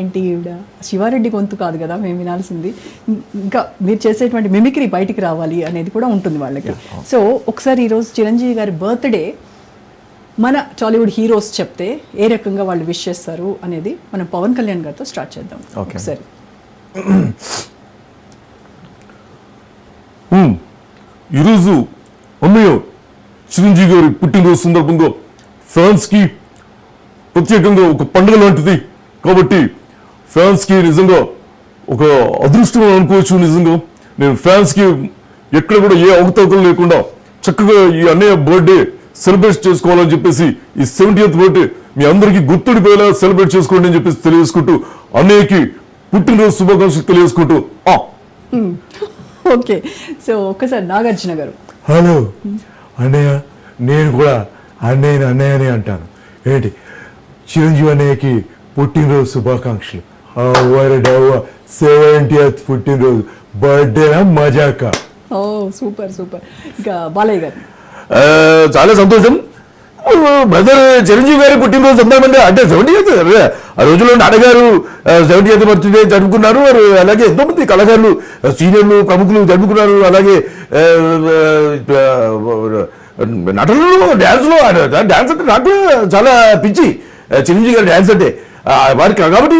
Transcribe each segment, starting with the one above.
ఏంటి ఈవిడ? శివారెడ్డి గొంతు కాదు కదా మేము వినాల్సింది. ఇంకా మీరు చేసేటువంటి మిమిక్రీ బయటికి రావాలి అనేది కూడా ఉంటుంది వాళ్ళకి. సో ఒకసారి ఈరోజు చిరంజీవి గారి బర్త్డే మన టాలీవుడ్ హీరోస్ చెప్తే ఏ రకంగా వాళ్ళు విష్ చేస్తారు అనేది మనం పవన్ కళ్యాణ్ గారితో స్టార్ట్ చేద్దాం. ఒకసారి. ఈరోజు అన్నయ్య చిరంజీవి గారి పుట్టినరోజు సందర్భంగా ఫ్యాన్స్కి ప్రత్యేకంగా ఒక పండుగ లాంటిది. కాబట్టి ఫ్యాన్స్కి నిజంగా ఒక అదృష్టం అని అనుకోవచ్చు నిజంగా. నేను ఫ్యాన్స్కి ఎక్కడ కూడా ఏ అవకతవకలు లేకుండా చక్కగా ఈ అన్నయ్య బర్త్డే సెలబ్రేట్ చేసుకోవాలని చెప్పేసి ఈ సెవెంటీఎత్ బర్త్డే మీ అందరికీ గుర్తుండిపోయేలా సెలబ్రేట్ చేసుకోండి అని చెప్పేసి తెలియజేసుకుంటూ అన్నయ్యకి పుట్టినరోజు శుభాకాంక్షలు తెలియజేసుకుంటూ ఆ. ఓకే. సో ఒక్కసారి నాగార్జున గారు. హలో. అన్నయ్య నేను కూడా అన్నయ్యని అన్నయ్యనే అంటాను. ఏంటి? చిరంజీవి అన్నయ్యకి పుట్టినరోజు శుభాకాంక్షలు. సెవెంటీ పుట్టినరోజు. బర్త్డేనా మజాకా. ఓ సూపర్ సూపర్. ఇంకా బాలయ్య గారు. చాలా సంతోషం. బ్రదర్ చిరంజీవి గారి పుట్టినరోజు సందర్భంగా అంటే సెవెంటీ ఆ రోజుల్లో నాన్నగారు సెవెంటీ ఎయిత్ బర్త్డే జరుపుకున్నారు. వారు అలాగే ఎంతో మంది కళాకారులు సీనియర్లు ప్రముఖులు జరుపుకున్నారు. అలాగే నటనలో డ్యాన్స్లో డ్యాన్స్ అంటే నాకు చాలా పిచ్చి. చిరంజీవి గారి డ్యాన్స్ అంటే వారికి కాబట్టి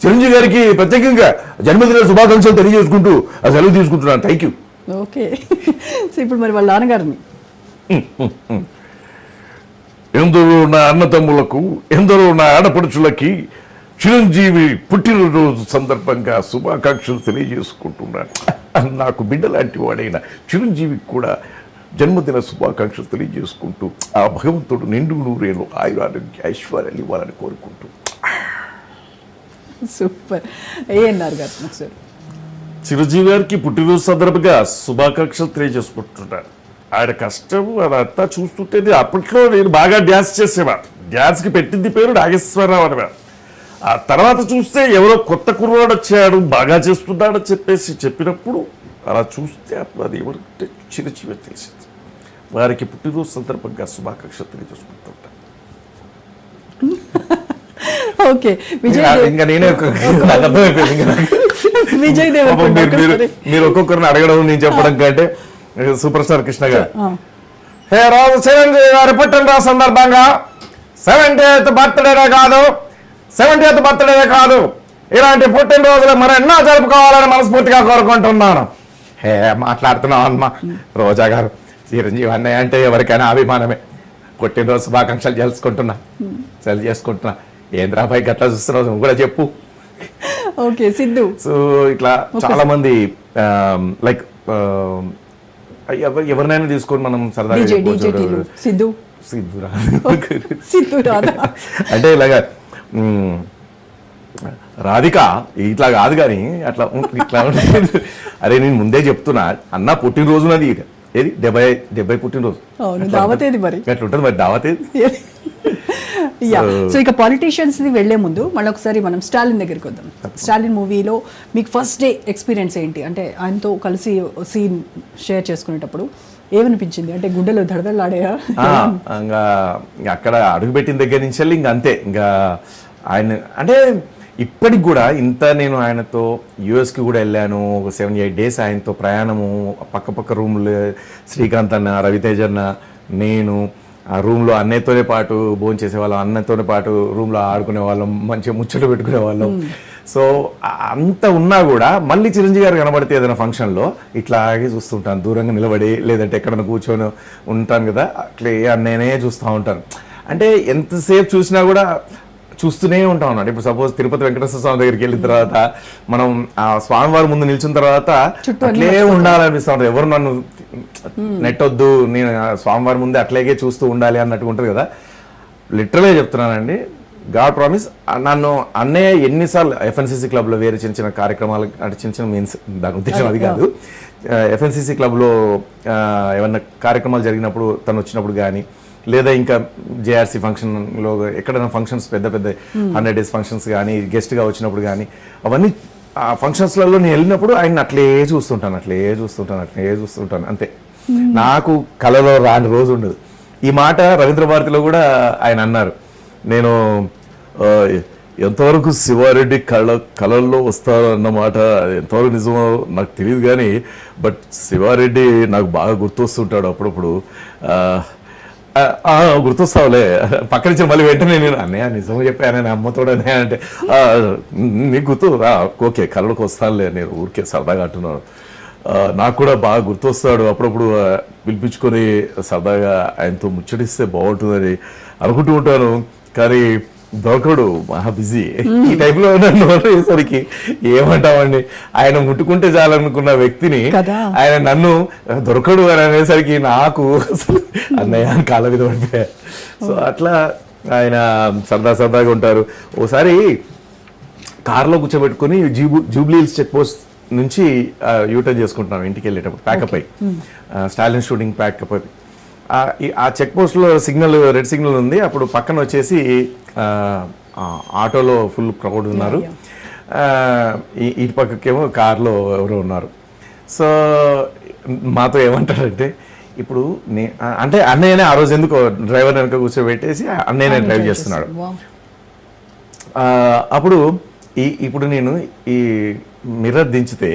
చిరంజీవి గారికి ప్రత్యేకంగా జన్మదిన శుభాకాంక్షలు తెలియజేసుకుంటూ సెలవు తీసుకుంటున్నాను. Thank you okay. సో ఇప్పుడు మరి వాళ్ళ నాన్నగారిని. ఎందరో నా అన్నతమ్ములకు ఎందరో నా ఆడపడుచులకి చిరంజీవి పుట్టినరోజు సందర్భంగా శుభాకాంక్షలు తెలియజేసుకుంటున్నాను. నాకు బిడ్డ లాంటి వాడైన చిరంజీవికి కూడా జన్మదిన శుభాకాంక్షలు తెలియజేసుకుంటూ ఆ భగవంతుడు నిండు నూరేళ్ళు ఆయురారోగ్య ఐశ్వర్యాలు ఇవ్వాలని కోరుకుంటూ సూపర్. ఏఎన్ఆర్ గారు చిరంజీవి గారికి పుట్టినరోజు సందర్భంగా శుభాకాంక్షలు తెలియజేసుకుంటున్నాను. ఆయన కష్టం అదంతా చూస్తుంటే అప్పట్లో నేను బాగా డ్యాన్స్ చేసేవాడు డ్యాన్స్కి పెట్టింది పేరు నాగేశ్వరరావు అనేవాడు ఆ తర్వాత చూస్తే ఎవరో కొత్త కుర్రాడు వచ్చాడు బాగా చేస్తున్నాడని చెప్పేసి చెప్పినప్పుడు అలా చూస్తే అది ఎవరంటే చిరంజీవి తెలిసింది. వారికి పుట్టినరోజు సందర్భంగా శుభాకాంక్షలు తెలియజేసుకుంటుంటాను. ఓకే. విజయ్ ఇంకా- నేనే మీరు- ఒక్కొక్కరిని అడగడం నేను చెప్పడం కంటే సూపర్ స్టార్ కృష్ణ గారు. హే రోజు చిరంజీవి గారి పుట్టినరోజు సందర్భంగా. సెవెంటీ ఎయిత్ బర్త్డేనే కాదు. సెవెంటీ ఎయిత్ బర్త్డేనే కాదు. ఇలాంటి పుట్టినరోజులు మరెన్నో జరుపుకోవాలని మనస్ఫూర్తిగా కోరుకుంటున్నాను. హే మాట్లాడుతున్నావు అమ్మా? రోజా గారు చిరంజీవి అన్నయ్య అంటే ఎవరికైనా అభిమానమే. పుట్టినరోజు శుభాకాంక్షలు తెలుసుకుంటున్నా. సెల్ చేసుకుంటున్నా. ఏంద్రాబాయ్ గట్లా చూస్తున్నావు? నువ్వు కూడా చెప్పు. ఓకే సిద్ధు. సో ఇట్లా చాలా మంది లైక్ ఎవరినైనా తీసుకొని మనం సరదాగా సిద్ధు. సిద్ధురా? అంటే ఇలాగా రాధిక ఇట్లా కాదు కానీ అట్లా ఇట్లా. అరే నేను ముందే చెప్తున్నా అన్న పుట్టినరోజు నాది ఏది? డెబ్బై డెబ్బై పుట్టినరోజు. అవును, అట్లా దావత్ ఏది ఉంటుంది. మరి? అట్లా ఉంటుంది మరి దావత్ ఏది? యా సో ఇక పాలిటీషియన్స్ ది వెళ్ళే ముందు మళ్ళీ ఒకసారి మనం స్టాలిన్ దగ్గరికి వద్దాం. స్టాలిన్ మూవీలో మీకు ఫస్ట్ డే ఎక్స్పీరియన్స్ ఏంటి? అంటే ఆయనతో కలిసి సీన్ షేర్ చేసుకునేటప్పుడు ఏమనిపించింది? అంటే గుండెలు దడదలాడాయా ఇంకా అక్కడ అడుగుపెట్టిన దగ్గర నుంచి వెళ్ళి ఇంకా అంతే. ఇంకా ఆయన అంటే ఇప్పటికి కూడా ఇంత నేను ఆయనతో యుఎస్కి కూడా వెళ్ళాను. ఒక సెవెన్ ఎయిట్ డేస్ ఆయనతో ప్రయాణము. పక్క పక్క రూమ్లు శ్రీకాంత్ అన్న రవితేజ్ అన్న నేను ఆ రూమ్లో అన్నయ్యతోనే పాటు భోజనం చేసేవాళ్ళం అన్నతోనే పాటు రూమ్లో ఆడుకునే వాళ్ళం మంచిగా ముచ్చట్లు పెట్టుకునే వాళ్ళం సో అంత ఉన్నా కూడా మళ్ళీ చిరంజీవి గారు కనబడితే ఏదైనా ఫంక్షన్లో ఇట్లాగే చూస్తుంటాను దూరంగా నిలబడి లేదంటే ఎక్కడైనా కూర్చొని ఉంటాను కదా అట్లే అన్నయ్యనే చూస్తూ ఉంటాను. అంటే ఎంతసేపు చూసినా కూడా చూస్తూనే ఉంటాం అన్నమాట. ఇప్పుడు సపోజ్ తిరుపతి వెంకటేశ్వర స్వామి దగ్గరికి వెళ్ళిన తర్వాత మనం ఆ స్వామివారి ముందు నిల్చున్న తర్వాత అట్లే ఉండాలనిపిస్తూ ఉంటుంది. ఎవరు నన్ను నెట్టొద్దు నేను స్వామివారి ముందే అట్లాగే చూస్తూ ఉండాలి అన్నట్టు ఉంటుంది కదా. లిటరలే చెప్తున్నానండి. గాడ్ ప్రామిస్ నన్ను అన్నయ్య ఎన్నిసార్లు ఎఫ్ఎన్సీసీ క్లబ్లో వేరే చిన్న చిన్న కార్యక్రమాలు అంటే చిన్న చిన్న మీన్స్ దాని ఉద్దేశం అది కాదు. ఎఫ్ఎన్సీసీ క్లబ్లో ఏమన్నా కార్యక్రమాలు జరిగినప్పుడు తను వచ్చినప్పుడు కానీ లేదా ఇంకా జేఆర్సీ ఫంక్షన్లో ఎక్కడైనా ఫంక్షన్స్ పెద్ద పెద్ద హండ్రెడ్ డేస్ ఫంక్షన్స్ కానీ గెస్ట్గా వచ్చినప్పుడు కానీ అవన్నీ ఆ ఫంక్షన్స్లలో నేను వెళ్ళినప్పుడు ఆయన అట్లే చూస్తుంటాను అట్లే చూస్తుంటాను అట్లే చూస్తుంటాను అంతే. నాకు కళలో రాని రోజు ఉండదు. ఈ మాట రవీంద్ర భారతిలో కూడా ఆయన అన్నారు. నేను ఎంతవరకు శివారెడ్డి కళ కళల్లో వస్తారు అన్నమాట ఎంతవరకు నిజమో నాకు తెలియదు కానీ బట్ శివారెడ్డి నాకు బాగా గుర్తొస్తుంటాడు అప్పుడప్పుడు. గుర్తొస్తావులే. పక్కన నుంచి మళ్ళీ వెంటనే నేను అన్నయ్య నిజం చెప్పాను? నేను అమ్మతోడు అన్నయ్య? అంటే నీకు గుర్తు? ఓకే కళ్ళకు వస్తానులే నేను ఊరికే సరదాగా అంటున్నాను. నాకు కూడా బాగా గుర్తొస్తాడు. అప్పుడప్పుడు పిలిపించుకొని సరదాగా ఆయనతో ముచ్చటిస్తే బాగుంటుందని అనుకుంటూ ఉంటాను. కానీ దొరకడు మహా బిజీ. ఈ టైంలో నన్ను అనేసరికి ఏమంటామండి? ఆయన ముట్టుకుంటే చాలనుకున్న వ్యక్తిని. ఆయన నన్ను దొరకడు అని అనేసరికి నాకు అసలు అన్నయ్య అని కాళ్ళ మీద పడిపోయా. సో అట్లా ఆయన సరదా సరదాగా ఉంటారు. ఓసారి కార్లో కూర్చోబెట్టుకుని జూబు జూబ్లీహిల్స్ చెక్ పోస్ట్ నుంచి యూటర్న్ చేసుకుంటున్నాం ఇంటికి వెళ్ళేటప్పుడు ప్యాకప్ అయ్యి. స్టాలిన్ షూటింగ్ ప్యాకప్ అయ్యి. ఆ, చెక్ పోస్ట్లో సిగ్నల్ రెడ్ సిగ్నల్ ఉంది. అప్పుడు పక్కన వచ్చేసి ఆటోలో ఫుల్ క్రౌడ్ ఉన్నారు. ఇటు పక్కకేమో కార్లో ఎవరో ఉన్నారు. సో మాతో ఏమంటారంటే ఇప్పుడు నే అంటే అన్నయ్యనే ఆ రోజు ఎందుకు డ్రైవర్ వెనక కూర్చోబెట్టేసి అన్నయ్యనే డ్రైవ్ చేస్తున్నాడు. అప్పుడు ఈ ఇప్పుడు నేను ఈ మిర్రర్ దించితే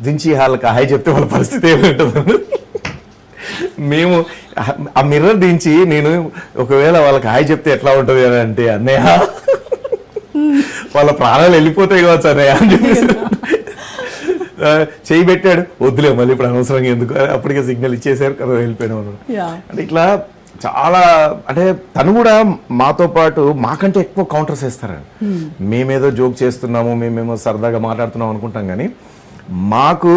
దించి వాళ్ళకి హాయ్ చెప్తే వాళ్ళ పరిస్థితి ఏమింటుంది మేము ఆ- మిర్రర్ దించి నేను ఒకవేళ వాళ్ళకి హాయ్ చెప్తే ఎట్లా ఉంటుంది అని అంటే అన్నయ్య వాళ్ళ ప్రాణాలు వెళ్ళిపోతాయి కావచ్చు అన్నయ్య అని చెప్పేసి. చేయి పెట్టాడు. వద్దులే మళ్ళీ ఇప్పుడు అనవసరంగా ఎందుకు? అప్పటికే సిగ్నల్ ఇచ్చేసారు కదా వెళ్ళిపోయాను అంటే ఇట్లా చాలా అంటే తను కూడా మాతో పాటు మాకంటే ఎక్కువ కౌంటర్స్ వేస్తారండి మేమేదో జోక్ చేస్తున్నాము మేమేమో సరదాగా మాట్లాడుతున్నాం అనుకుంటాం కానీ మాకు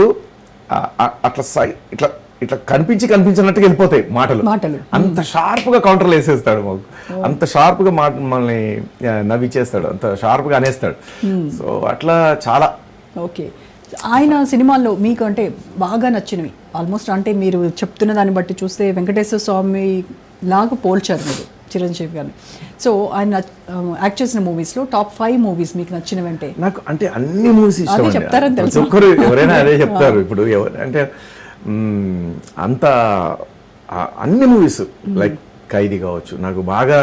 అట్లా సై ఇట్లా ఇట్లా కనిపించి కనిపించినట్టుగా వెళ్ళిపోతాయి మాటలు. మాటలు. అంత షార్ప్గా కౌంటర్లు వేసేస్తాడు మాకు. అంత షార్ప్గా మాట మనల్ని ఆ, నవ్విచ్చేస్తాడు. అంత షార్ప్గా అనేస్తాడు. సో అట్లా చాలా. ఓకే. ఆయన సినిమాల్లో మీకు అంటే బాగా నచ్చినవి ఆల్మోస్ట్ అంటే మీరు చెప్తున్న దాన్ని బట్టి చూస్తే వెంకటేశ్వర స్వామి లాగా పోల్చారు మీరు చిరంజీవి గారిని. సో ఆయన యాక్ట్ చేసిన మూవీస్లో టాప్ ఫైవ్ మూవీస్ మీకు నచ్చినవి అంటే నాకు అంటే అన్ని మూవీస్. చెప్తారని తెలుసు. ఎవరైనా అదే చెప్తారు. ఇప్పుడు ఎవరు అంటే అంత అన్ని మూవీస్ లైక్ ఖైదీ కావచ్చు. నాకు బాగా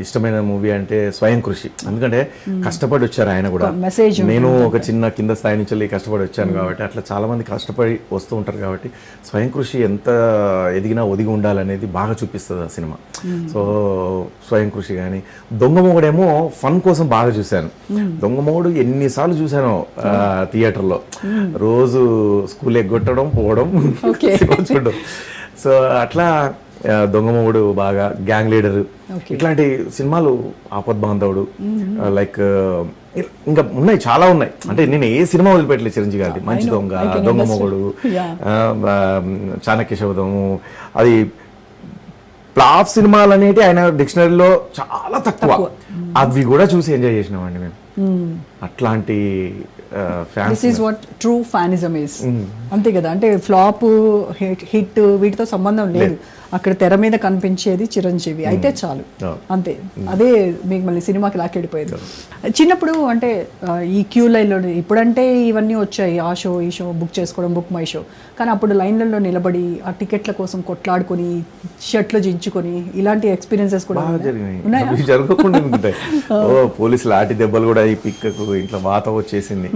ఇష్టమైన మూవీ అంటే స్వయం కృషి. ఎందుకంటే కష్టపడి వచ్చారు ఆయన కూడా. message నేను ఒక చిన్న కింద స్థాయి నుంచి వెళ్ళి కష్టపడి వచ్చాను కాబట్టి అట్లా చాలా మంది కష్టపడి వస్తూ ఉంటారు కాబట్టి స్వయం కృషి ఎంత ఎదిగినా ఒదిగి ఉండాలనేది బాగా చూపిస్తుంది ఆ సినిమా. సో స్వయం కృషి కానీ. దొంగ మొగుడేమో ఫన్ కోసం బాగా చూశాను. దొంగ మొగుడు ఎన్నిసార్లు చూశాను థియేటర్లో. రోజు స్కూల్ ఎగ్గొట్టడం పోవడం చూడడం. సో అట్లా ఆ, దొంగ మొగుడు బాగా గ్యాంగ్ లీడర్. ఇట్లాంటి సినిమాలు ఆపద్ బాంధవుడు లైక్ ఇంకా ఉన్నాయి చాలా ఉన్నాయి. అంటే నేను ఏ సినిమా వదిలిపెట్టలేదు చిరంజీవి గారిది. మంచి. దొంగ దొంగ. మొగుడు చాణక్య శబదము అది ఫ్లాప్ సినిమాలు అనేటి ఆయన డిక్షనరీలో చాలా తక్కువ. తక్కువ. అవి కూడా చూసి ఎంజాయ్ చేసినామండి మేము. అట్లాంటి fans what true fanism is అంతే కదా? అంటే ఫ్లాప్ హిట్ వీటితో సంబంధం లేదు. అక్కడ తెర మీద కనిపించేది చిరంజీవి. అయితే చాలు. అంతే. అదే మీకు మళ్ళీ సినిమాకి లాకెడిపోయేది చిన్నప్పుడు అంటే ఈ క్యూ లైన్లో ఇప్పుడంటే ఇవన్నీ వచ్చాయి. ఆ షో ఈ షో బుక్ చేసుకోవడం బుక్ మై షో. కానీ అప్పుడు లైన్లలో నిలబడి ఆ టికెట్ల కోసం కొట్లాడుకొని షర్ట్లు జించుకొని ఇలాంటి ఎక్స్పీరియన్సెస్ కూడా జరగకుండా ఉంటాయి ఓ పోలీసు లాఠీ దెబ్బలు కూడా ఈ పిక్కకు. ఇంట్లో వాత వచ్చేసింది.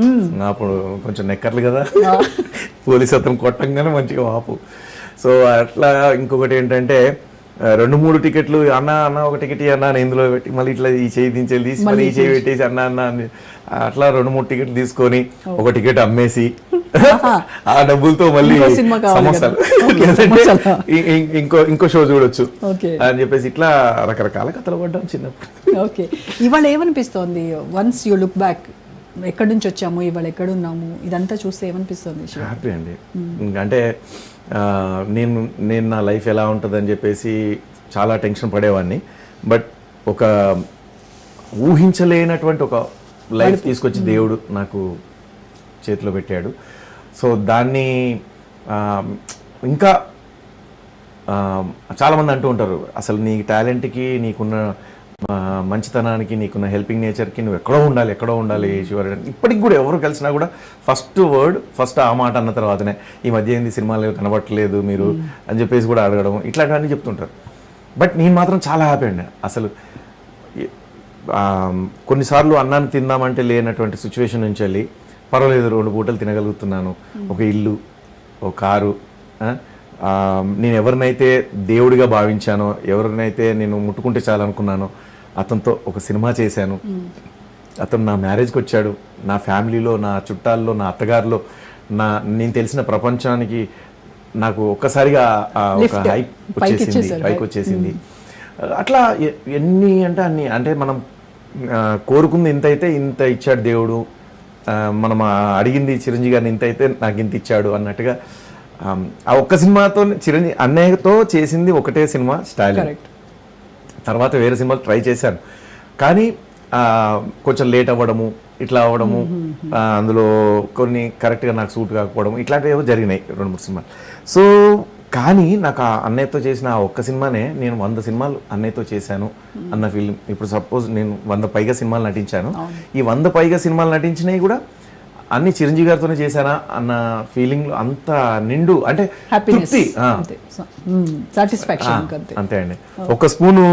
అప్పుడు కొంచెం నెక్కర్లు కదా. పోలీసు అతను కొట్టంగానే మంచిగా వాపు. సో అట్లా ఇంకొకటి ఏంటంటే రెండు మూడు టికెట్లు అన్న అన్న ఒక టికెట్ అన్న అని ఇందులో పెట్టి మళ్ళీ ఇట్లా ఈ చేయి దించేది తీసి మళ్ళీ ఈ చేయి పెట్టేసి అన్న అన్న అని అట్లా రెండు మూడు టికెట్లు తీసుకొని ఒక టికెట్ అమ్మేసి ఆ డబ్బులతో మళ్ళీ సమోసాలు? ఇ- ఇంకో ఇంకో షో చూడొచ్చు. అని చెప్పేసి ఇట్లా రకరకాల కథలు పడ్డాం చిన్నప్పుడు. ఓకే. ఇవాళ ఏమనిపిస్తోంది? వన్స్ యూ లుక్ బ్యాక్ ఎక్కడి నుంచి వచ్చాము? ఇవాళ ఎక్కడ ఉన్నాము ఇదంతా చూస్తే ఏమనిపిస్తుంది? హ్యాపీ అండి. అంటే నేను నేను నా లైఫ్ ఎలా ఉంటుందని చెప్పేసి చాలా టెన్షన్ పడేవాడిని బట్ ఒక ఊహించలేనటువంటి ఒక లైఫ్ తీసుకొచ్చి దేవుడు నాకు చేతిలో పెట్టాడు. సో దాన్ని ఇంకా చాలామంది అంటూ ఉంటారు అసలు నీ టాలెంట్కి నీకున్న మంచితనానికి నీకున్న హెల్పింగ్ నేచర్కి నువ్వు ఎక్కడో ఉండాలి ఎక్కడో ఉండాలి శివరెడ్డి ఇప్పటికి కూడా ఎవరు కలిసినా కూడా ఫస్ట్ వర్డ్ ఫస్ట్ ఆ మాట అన్న తర్వాతనే ఈ మధ్య ఏంది సినిమాలు కనబట్టలేదు మీరు అని చెప్పేసి కూడా అడగడం ఇట్లాంటివన్నీ చెప్తుంటారు. బట్ నేను మాత్రం చాలా హ్యాపీ అండి. అసలు కొన్నిసార్లు అన్నాన్ని తిందామంటే లేనటువంటి సిచ్యువేషన్ నుంచి వెళ్ళి పర్వాలేదు రెండు పూటలు తినగలుగుతున్నాను. ఒక ఇల్లు ఒక కారు నేను ఎవరినైతే దేవుడిగా భావించానో ఎవరినైతే నేను ముట్టుకుంటే చాలనుకున్నానో అతనితో ఒక సినిమా చేశాను. అతను నా మ్యారేజ్కి వచ్చాడు. నా ఫ్యామిలీలో నా చుట్టాల్లో నా అత్తగారిలో నా నేను తెలిసిన ప్రపంచానికి నాకు ఒక్కసారిగా ఒక పైకి వచ్చేసింది. right. వచ్చేసింది. అట్లా ఎ- ఎన్ని అంటే అన్ని అంటే మనం కోరుకుంది ఇంత అయితే ఇంత ఇచ్చాడు దేవుడు. మనం అడిగింది చిరంజీవి గారిని ఇంత అయితే నాకు ఇంత ఇచ్చాడు అన్నట్టుగా ఆ, ఒక్క సినిమాతో చిరంజీవి అన్నయ్యతో చేసింది ఒకటే సినిమా స్టైల్ కరెక్ట్ తర్వాత వేరే సినిమాలు ట్రై చేశాను. కానీ కొంచెం లేట్ అవ్వడము ఇట్లా అవ్వడము అందులో కొన్ని కరెక్ట్గా నాకు సూట్ కాకపోవడం ఇట్లాంటివి ఏవో జరిగినాయి రెండు మూడు సినిమాలు. సో కానీ నాకు ఆ అన్నయ్యతో చేసిన ఆ ఒక్క సినిమానే నేను వంద సినిమాలు అన్నయ్యతో చేశాను అన్న ఫీలింగ్. ఇప్పుడు సపోజ్ నేను వంద పైగా సినిమాలు నటించాను. ఈ వంద పైగా సినిమాలు నటించినవి కూడా అన్ని చిరంజీవి గారితోనే చేశానా అన్న ఫీలింగ్ అంత నిండు అంటే తృప్తి. అంతే. సాటిస్ఫాక్షన్ అంతే. అంతే అండి. ఒక స్పూను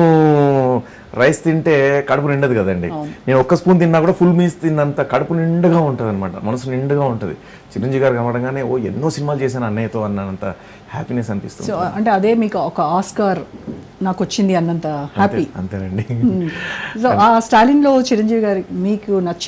రైస్ తింటే కడుపు నిండదు కదండి. నేను ఒక్క స్పూన్ తిన్నా కూడా ఫుల్ మీల్స్ తిన్నంత కడుపు నిండుగా ఉంటుంది అనమాట మనసు నిండుగా ఉంటుంది. చిరంజీవి గారు కనబడంగానే ఓ ఎన్నో సినిమాలు చేశాను అన్నయ్యతో అన్నంత హ్యాపీనెస్ అనిపిస్తుంది అంటే అదే మీకు ఒక ఆస్కార్ నాకు వచ్చింది అన్నంత హ్యాపీ అంతేనండి. సో ఆ స్టాలిన్లో చిరంజీవి గారి మీకు నచ్చిన